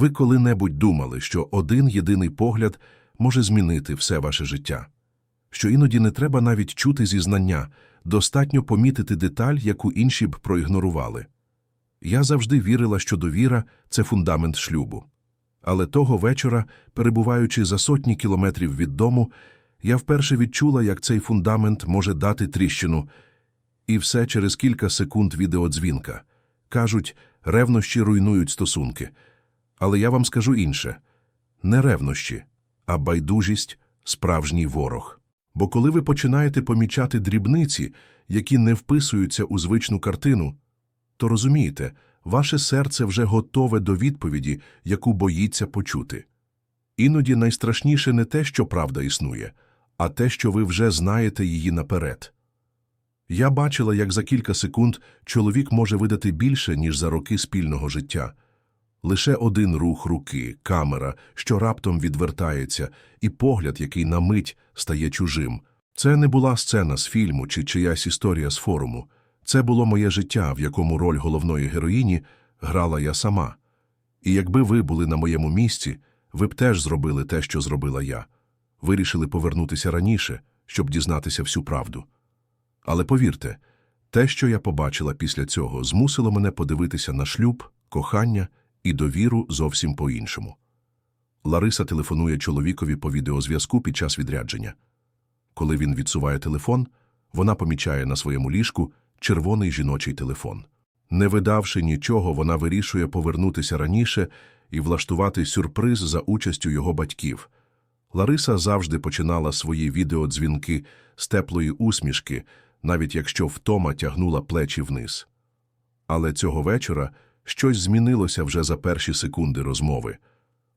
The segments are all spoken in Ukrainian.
Ви коли-небудь думали, що один єдиний погляд може змінити все ваше життя? Що іноді не треба навіть чути зізнання, достатньо помітити деталь, яку інші б проігнорували. Я завжди вірила, що довіра це фундамент шлюбу. Але того вечора, перебуваючи за сотні кілометрів від дому, я вперше відчула, як цей фундамент може дати тріщину, і все через кілька секунд відеодзвінка. Кажуть, ревнощі руйнують стосунки. Але я вам скажу інше не ревнощі, а байдужість справжній ворог. Бо коли ви починаєте помічати дрібниці, які не вписуються у звичну картину, то розумієте, ваше серце вже готове до відповіді, яку боїться почути. Іноді найстрашніше не те, що правда існує, а те, що ви вже знаєте її наперед. Я бачила, як за кілька секунд чоловік може видати більше, ніж за роки спільного життя. Лише один рух руки, камера, що раптом відвертається, і погляд, який на мить стає чужим. Це не була сцена з фільму чи чиясь історія з форуму. Це було моє життя, в якому роль головної героїні грала я сама. І якби ви були на моєму місці, ви б теж зробили те, що зробила я. Вирішили повернутися раніше, щоб дізнатися всю правду. Але повірте, те, що я побачила після цього, змусило мене подивитися на шлюб, кохання і довіру зовсім по-іншому. Лариса телефонує чоловікові по відеозв'язку під час відрядження. Коли він відсуває телефон, вона помічає на своєму ліжку червоний жіночий телефон. Не видавши нічого, вона вирішує повернутися раніше і влаштувати сюрприз за участю його батьків. Лариса завжди починала свої відеодзвінки з теплої усмішки, навіть якщо втома тягнула плечі вниз. Але цього вечора щось змінилося вже за перші секунди розмови.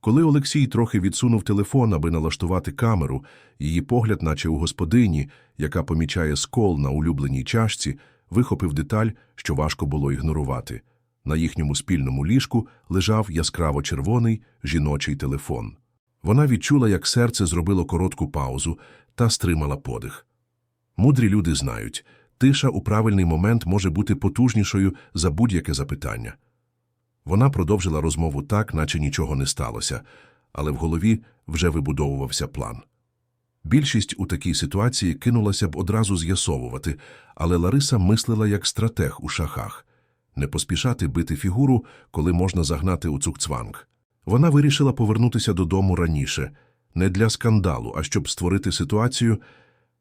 Коли Олексій трохи відсунув телефон, аби налаштувати камеру, її погляд, наче у господині, яка помічає скол на улюбленій чашці, вихопив деталь, що важко було ігнорувати. На їхньому спільному ліжку лежав яскраво червоний жіночий телефон. Вона відчула, як серце зробило коротку паузу та стримала подих. Мудрі люди знають, тиша у правильний момент може бути потужнішою за будь-яке запитання. Вона продовжила розмову так, наче нічого не сталося, але в голові вже вибудовувався план. Більшість у такій ситуації кинулася б одразу з'ясовувати, але Лариса мислила як стратег у шахах не поспішати бити фігуру, коли можна загнати у цукцванг. Вона вирішила повернутися додому раніше, не для скандалу, а щоб створити ситуацію,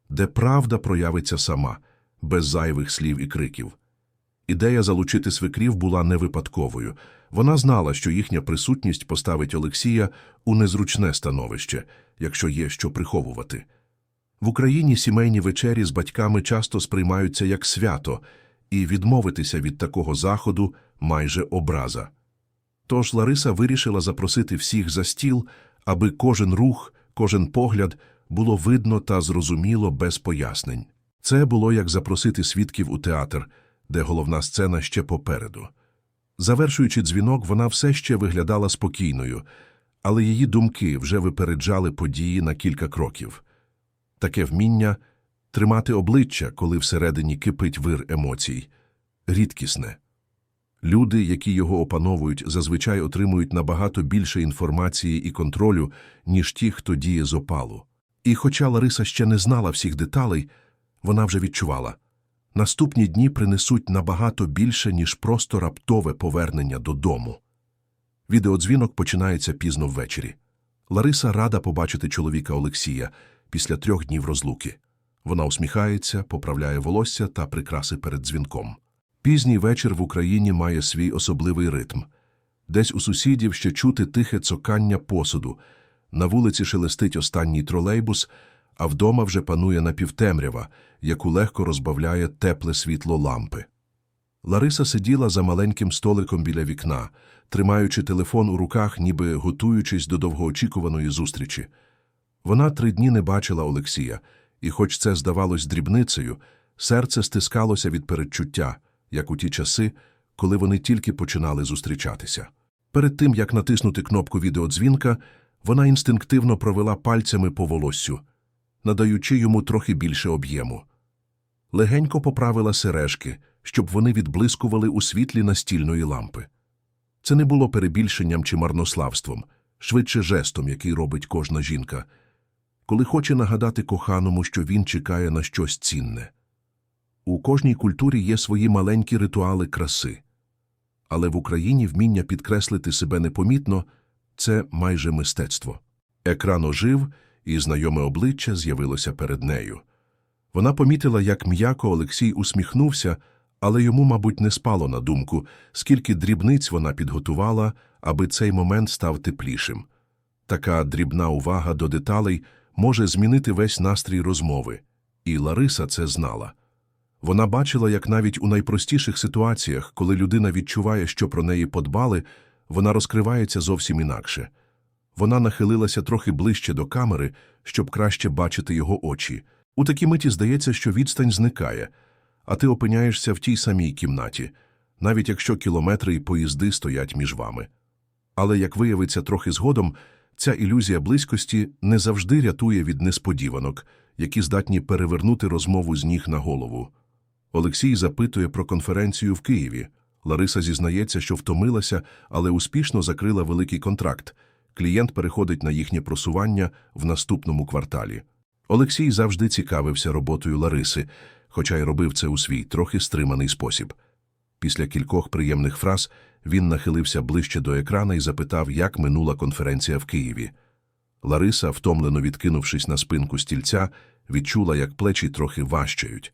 де правда проявиться сама, без зайвих слів і криків. Ідея залучити свекрів була не випадковою. Вона знала, що їхня присутність поставить Олексія у незручне становище, якщо є що приховувати. В Україні сімейні вечері з батьками часто сприймаються як свято, і відмовитися від такого заходу майже образа. Тож Лариса вирішила запросити всіх за стіл, аби кожен рух, кожен погляд було видно та зрозуміло без пояснень. Це було як запросити свідків у театр, де головна сцена ще попереду. Завершуючи дзвінок, вона все ще виглядала спокійною, але її думки вже випереджали події на кілька кроків. Таке вміння тримати обличчя, коли всередині кипить вир емоцій, рідкісне. Люди, які його опановують, зазвичай отримують набагато більше інформації і контролю, ніж ті, хто діє з опалу. І хоча Лариса ще не знала всіх деталей, вона вже відчувала наступні дні принесуть набагато більше, ніж просто раптове повернення додому. Відеодзвінок починається пізно ввечері. Лариса рада побачити чоловіка Олексія після трьох днів розлуки. Вона усміхається, поправляє волосся та прикраси перед дзвінком. Пізній вечір в Україні має свій особливий ритм. Десь у сусідів ще чути тихе цокання посуду, на вулиці шелестить останній тролейбус, а вдома вже панує напівтемрява, яку легко розбавляє тепле світло лампи. Лариса сиділа за маленьким столиком біля вікна, тримаючи телефон у руках, ніби готуючись до довгоочікуваної зустрічі. Вона три дні не бачила Олексія, і, хоч це здавалось дрібницею, серце стискалося від передчуття, як у ті часи, коли вони тільки починали зустрічатися. Перед тим, як натиснути кнопку відеодзвінка, вона інстинктивно провела пальцями по волоссю, надаючи йому трохи більше об'єму. Легенько поправила сережки, щоб вони відблискували у світлі настільної лампи. Це не було перебільшенням чи марнославством, швидше жестом, який робить кожна жінка, коли хоче нагадати коханому, що він чекає на щось цінне. У кожній культурі є свої маленькі ритуали краси. Але в Україні вміння підкреслити себе непомітно – це майже мистецтво. Екран ожив, і знайоме обличчя з'явилося перед нею. Вона помітила, як м'яко Олексій усміхнувся, але йому, мабуть, не спало на думку, скільки дрібниць вона підготувала, аби цей момент став теплішим. Така дрібна увага до деталей може змінити весь настрій розмови. І Лариса це знала. Вона бачила, як навіть у найпростіших ситуаціях, коли людина відчуває, що про неї подбали, вона розкривається зовсім інакше. Вона нахилилася трохи ближче до камери, щоб краще бачити його очі. У такій миті здається, що відстань зникає, а ти опиняєшся в тій самій кімнаті, навіть якщо кілометри і поїзди стоять між вами. Але, як виявиться трохи згодом, ця ілюзія близькості не завжди рятує від несподіванок, які здатні перевернути розмову з ніг на голову. Олексій запитує про конференцію в Києві. Лариса зізнається, що втомилася, але успішно закрила великий контракт. Клієнт переходить на їхнє просування в наступному кварталі. Олексій завжди цікавився роботою Лариси, хоча й робив це у свій трохи стриманий спосіб. Після кількох приємних фраз він нахилився ближче до екрана і запитав, як минула конференція в Києві. Лариса, втомлено відкинувшись на спинку стільця, відчула, як плечі трохи важчають.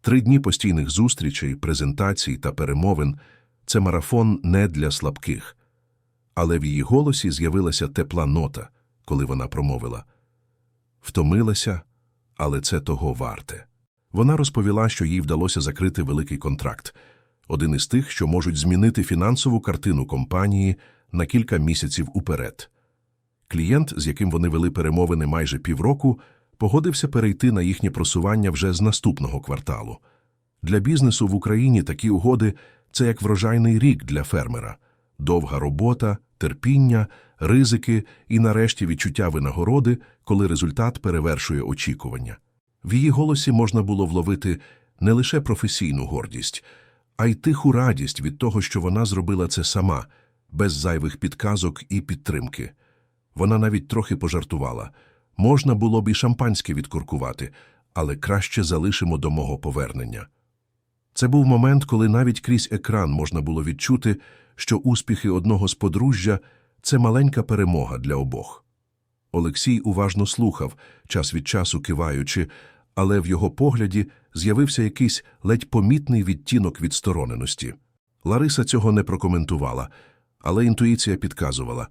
Три дні постійних зустрічей, презентацій та перемовин – це марафон не для слабких. Але в її голосі з'явилася тепла нота, коли вона промовила. Втомилася, але це того варте. Вона розповіла, що їй вдалося закрити великий контракт, один із тих, що можуть змінити фінансову картину компанії на кілька місяців уперед. Клієнт, з яким вони вели перемовини майже півроку, погодився перейти на їхнє просування вже з наступного кварталу. Для бізнесу в Україні такі угоди – це як врожайний рік для фермера. Довга робота, терпіння, ризики і, нарешті, відчуття винагороди, коли результат перевершує очікування. В її голосі можна було вловити не лише професійну гордість, а й тиху радість від того, що вона зробила це сама, без зайвих підказок і підтримки. Вона навіть трохи пожартувала. Можна було б і шампанське відкуркувати, але краще залишимо до мого повернення. Це був момент, коли навіть крізь екран можна було відчути, що успіхи одного з подружжя – це маленька перемога для обох. Олексій уважно слухав, час від часу киваючи, але в його погляді з'явився якийсь ледь помітний відтінок відстороненості. Лариса цього не прокоментувала, але інтуїція підказувала.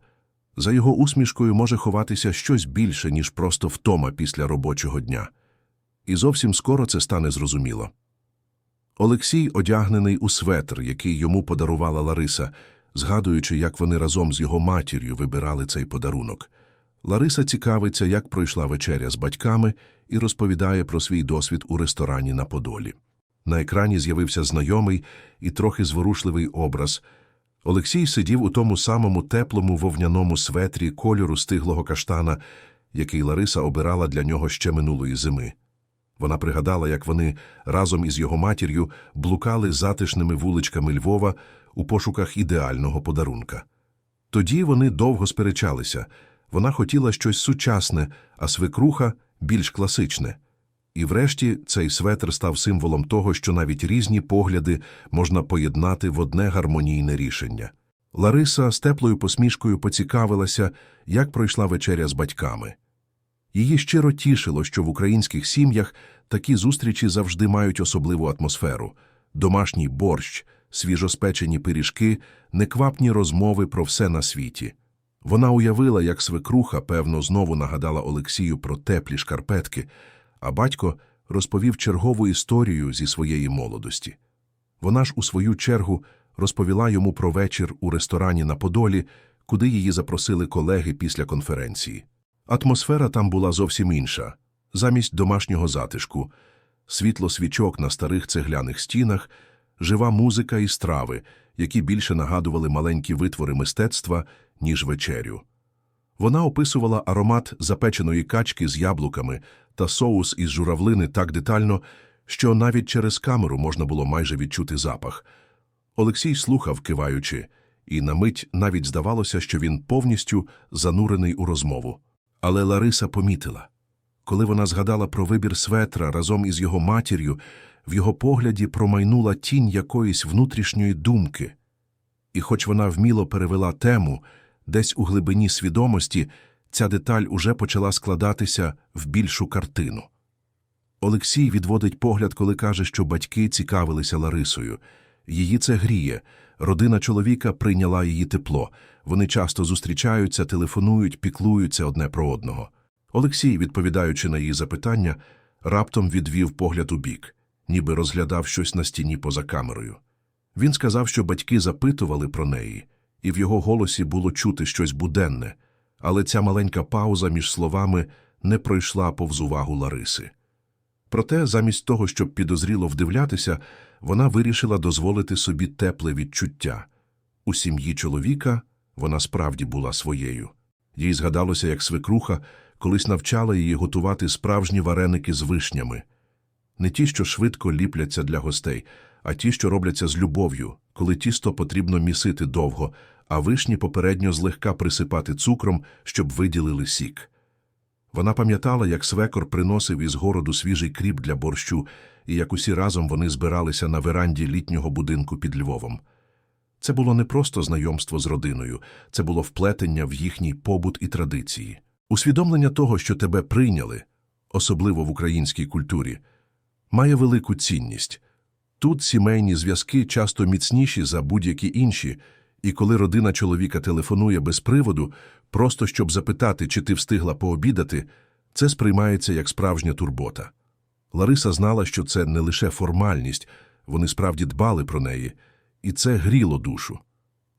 За його усмішкою може ховатися щось більше, ніж просто втома після робочого дня. І зовсім скоро це стане зрозуміло. Олексій одягнений у светр, який йому подарувала Лариса, згадуючи, як вони разом з його матір'ю вибирали цей подарунок. Лариса цікавиться, як пройшла вечеря з батьками, і розповідає про свій досвід у ресторані на Подолі. На екрані з'явився знайомий і трохи зворушливий образ. Олексій сидів у тому самому теплому вовняному светрі кольору стиглого каштана, який Лариса обирала для нього ще минулої зими. Вона пригадала, як вони разом із його матір'ю блукали затишними вуличками Львова у пошуках ідеального подарунка. Тоді вони довго сперечалися. Вона хотіла щось сучасне, а свекруха – більш класичне. І врешті цей светр став символом того, що навіть різні погляди можна поєднати в одне гармонійне рішення. Лариса з теплою посмішкою поцікавилася, як пройшла вечеря з батьками. Її щиро тішило, що в українських сім'ях такі зустрічі завжди мають особливу атмосферу – домашній борщ, свіжоспечені пиріжки, неквапні розмови про все на світі. Вона уявила, як свекруха, певно, знову нагадала Олексію про теплі шкарпетки, а батько розповів чергову історію зі своєї молодості. Вона ж, у свою чергу, розповіла йому про вечір у ресторані на Подолі, куди її запросили колеги після конференції. Атмосфера там була зовсім інша. Замість домашнього затишку, світло свічок на старих цегляних стінах, жива музика і страви, які більше нагадували маленькі витвори мистецтва, ніж вечерю. Вона описувала аромат запеченої качки з яблуками та соус із журавлини так детально, що навіть через камеру можна було майже відчути запах. Олексій слухав, киваючи, і на мить навіть здавалося, що він повністю занурений у розмову. Але Лариса помітила. Коли вона згадала про вибір светра разом із його матір'ю, в його погляді промайнула тінь якоїсь внутрішньої думки. І хоч вона вміло перевела тему, десь у глибині свідомості ця деталь уже почала складатися в більшу картину. Олексій відводить погляд, коли каже, що батьки цікавилися Ларисою. Її це гріє. Родина чоловіка прийняла її тепло. Вони часто зустрічаються, телефонують, піклуються одне про одного. Олексій, відповідаючи на її запитання, раптом відвів погляд у бік, ніби розглядав щось на стіні поза камерою. Він сказав, що батьки запитували про неї, і в його голосі було чути щось буденне, але ця маленька пауза між словами не пройшла повз увагу Лариси. Проте, замість того, щоб підозріло вдивлятися, вона вирішила дозволити собі тепле відчуття. У сім'ї чоловіка вона справді була своєю. Їй згадалося, як свекруха колись навчала її готувати справжні вареники з вишнями. Не ті, що швидко ліпляться для гостей, а ті, що робляться з любов'ю, коли тісто потрібно місити довго, а вишні попередньо злегка присипати цукром, щоб виділили сік. Вона пам'ятала, як свекор приносив із городу свіжий кріп для борщу, і як усі разом вони збиралися на веранді літнього будинку під Львовом. Це було не просто знайомство з родиною, це було вплетення в їхній побут і традиції. Усвідомлення того, що тебе прийняли, особливо в українській культурі, має велику цінність. Тут сімейні зв'язки часто міцніші за будь-які інші, і коли родина чоловіка телефонує без приводу, просто щоб запитати, чи ти встигла пообідати, це сприймається як справжня турбота. Лариса знала, що це не лише формальність, вони справді дбали про неї, і це гріло душу.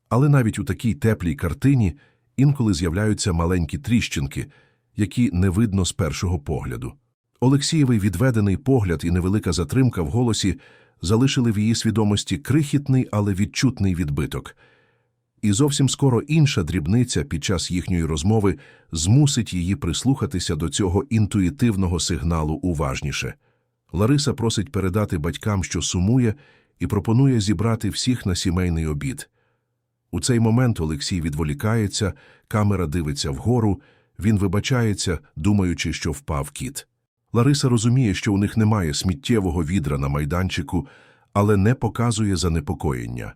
Але навіть у такій теплій картині інколи з'являються маленькі тріщинки, які не видно з першого погляду. Олексієвий відведений погляд і невелика затримка в голосі залишили в її свідомості крихітний, але відчутний відбиток. І зовсім скоро інша дрібниця під час їхньої розмови змусить її прислухатися до цього інтуїтивного сигналу уважніше. Лариса просить передати батькам, що сумує, і пропонує зібрати всіх на сімейний обід. У цей момент Олексій відволікається, камера дивиться вгору, він вибачається, думаючи, що впав кіт. Лариса розуміє, що у них немає сміттєвого відра на майданчику, але не показує занепокоєння.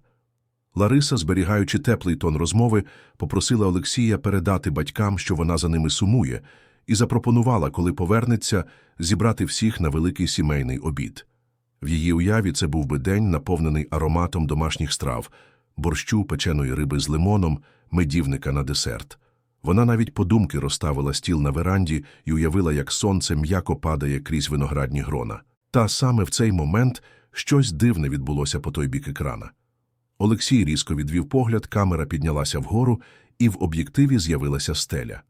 Лариса, зберігаючи теплий тон розмови, попросила Олексія передати батькам, що вона за ними сумує, і запропонувала, коли повернеться, зібрати всіх на великий сімейний обід. В її уяві це був би день, наповнений ароматом домашніх страв, борщу, печеної риби з лимоном, медівника на десерт. Вона навіть подумки розставила стіл на веранді і уявила, як сонце м'яко падає крізь виноградні грона. Та саме в цей момент щось дивне відбулося по той бік екрана. Олексій різко відвів погляд, камера піднялася вгору, і в об'єктиві з'явилася стеля.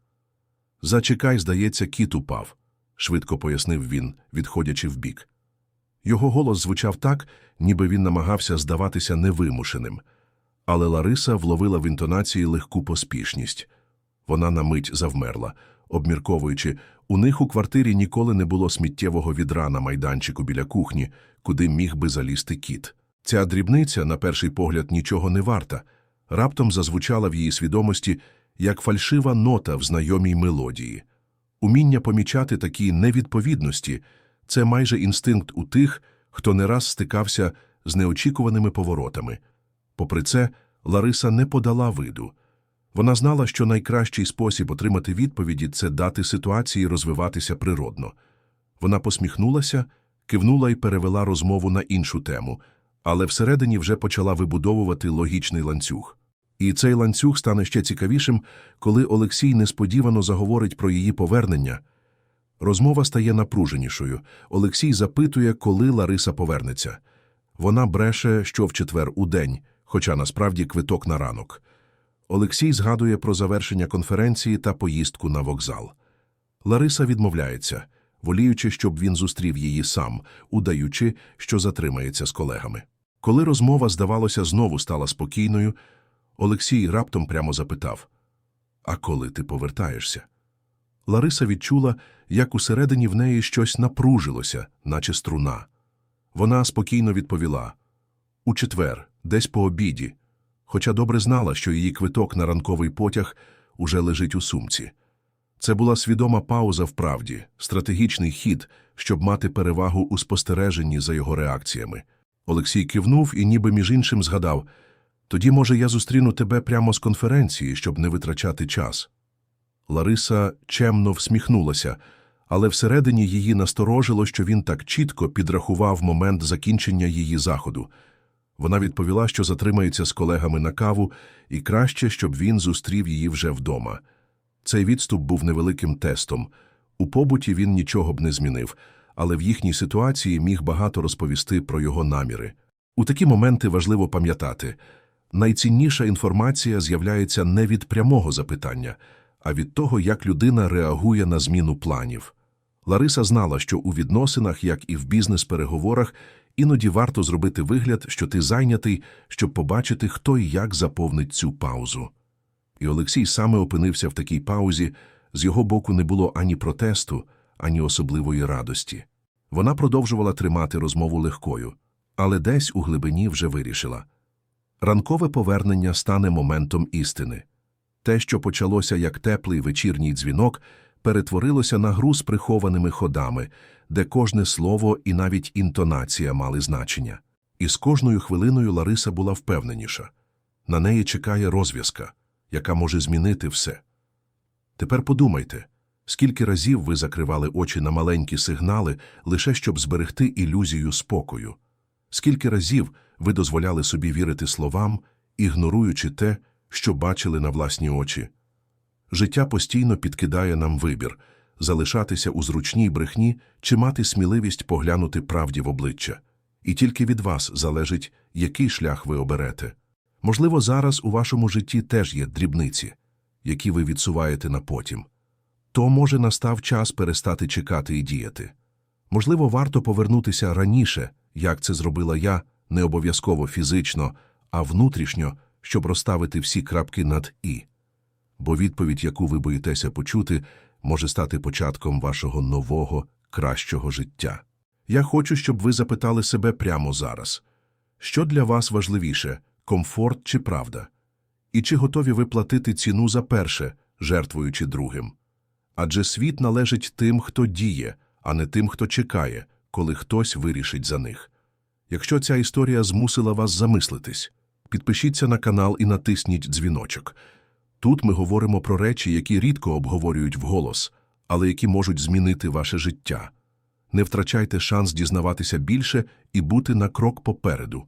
Зачекай, здається, кіт упав, швидко пояснив він, відходячи вбік. Його голос звучав так, ніби він намагався здаватися невимушеним. Але Лариса вловила в інтонації легку поспішність. Вона на мить завмерла, обмірковуючи, у них у квартирі ніколи не було сміттєвого відра на майданчику біля кухні, куди міг би залізти кіт. Ця дрібниця, на перший погляд, нічого не варта, раптом зазвучала в її свідомості як фальшива нота в знайомій мелодії. Уміння помічати такі невідповідності це майже інстинкт у тих, хто не раз стикався з неочікуваними поворотами. Попри це, Лариса не подала виду. Вона знала, що найкращий спосіб отримати відповіді це дати ситуації розвиватися природно. Вона посміхнулася, кивнула і перевела розмову на іншу тему, але всередині вже почала вибудовувати логічний ланцюг. І цей ланцюг стане ще цікавішим, коли Олексій несподівано заговорить про її повернення. Розмова стає напруженішою. Олексій запитує, коли Лариса повернеться. Вона бреше, що в четвер у день, хоча насправді квиток на ранок. Олексій згадує про завершення конференції та поїздку на вокзал. Лариса відмовляється, воліючи, щоб він зустрів її сам, удаючи, що затримається з колегами. Коли розмова, здавалося, знову стала спокійною, Олексій раптом прямо запитав А коли ти повертаєшся? Лариса відчула, як усередині в неї щось напружилося, наче струна. Вона спокійно відповіла У четвер, десь по обіді, хоча добре знала, що її квиток на ранковий потяг уже лежить у сумці. Це була свідома пауза в правді, стратегічний хід, щоб мати перевагу у спостереженні за його реакціями. Олексій кивнув і ніби між іншим згадав «Тоді, може, я зустріну тебе прямо з конференції, щоб не витрачати час». Лариса чемно всміхнулася, але всередині її насторожило, що він так чітко підрахував момент закінчення її заходу. Вона відповіла, що затримається з колегами на каву, і краще, щоб він зустрів її вже вдома. Цей відступ був невеликим тестом. У побуті він нічого б не змінив, але в їхній ситуації міг багато розповісти про його наміри. У такі моменти важливо пам'ятати найцінніша інформація з'являється не від прямого запитання, а від того, як людина реагує на зміну планів. Лариса знала, що у відносинах, як і в бізнес-переговорах, іноді варто зробити вигляд, що ти зайнятий, щоб побачити, хто і як заповнить цю паузу. І Олексій саме опинився в такій паузі, з його боку не було ані протесту, ані особливої радості. Вона продовжувала тримати розмову легкою, але десь у глибині вже вирішила. Ранкове повернення стане моментом істини. Те, що почалося як теплий вечірній дзвінок, перетворилося на гру з прихованими ходами, де кожне слово і навіть інтонація мали значення. І з кожною хвилиною Лариса була впевненіша. На неї чекає розв'язка, яка може змінити все. Тепер подумайте, скільки разів ви закривали очі на маленькі сигнали, лише щоб зберегти ілюзію спокою. Скільки разів ви дозволяли собі вірити словам, ігноруючи те, що бачили на власні очі. Життя постійно підкидає нам вибір – залишатися у зручній брехні чи мати сміливість поглянути правді в обличчя. І тільки від вас залежить, який шлях ви оберете. Можливо, зараз у вашому житті теж є дрібниці, які ви відсуваєте на потім. То, може, настав час перестати чекати і діяти. Можливо, варто повернутися раніше, як це зробила я, не обов'язково фізично, а внутрішньо, щоб розставити всі крапки над «і». Бо відповідь, яку ви боїтеся почути, може стати початком вашого нового, кращого життя. Я хочу, щоб ви запитали себе прямо зараз. Що для вас важливіше – комфорт чи правда? І чи готові ви платити ціну за перше, жертвуючи другим? Адже світ належить тим, хто діє, а не тим, хто чекає, коли хтось вирішить за них. Якщо ця історія змусила вас замислитись, підпишіться на канал і натисніть дзвіночок. Тут ми говоримо про речі, які рідко обговорюють вголос, але які можуть змінити ваше життя. Не втрачайте шанс дізнаватися більше і бути на крок попереду.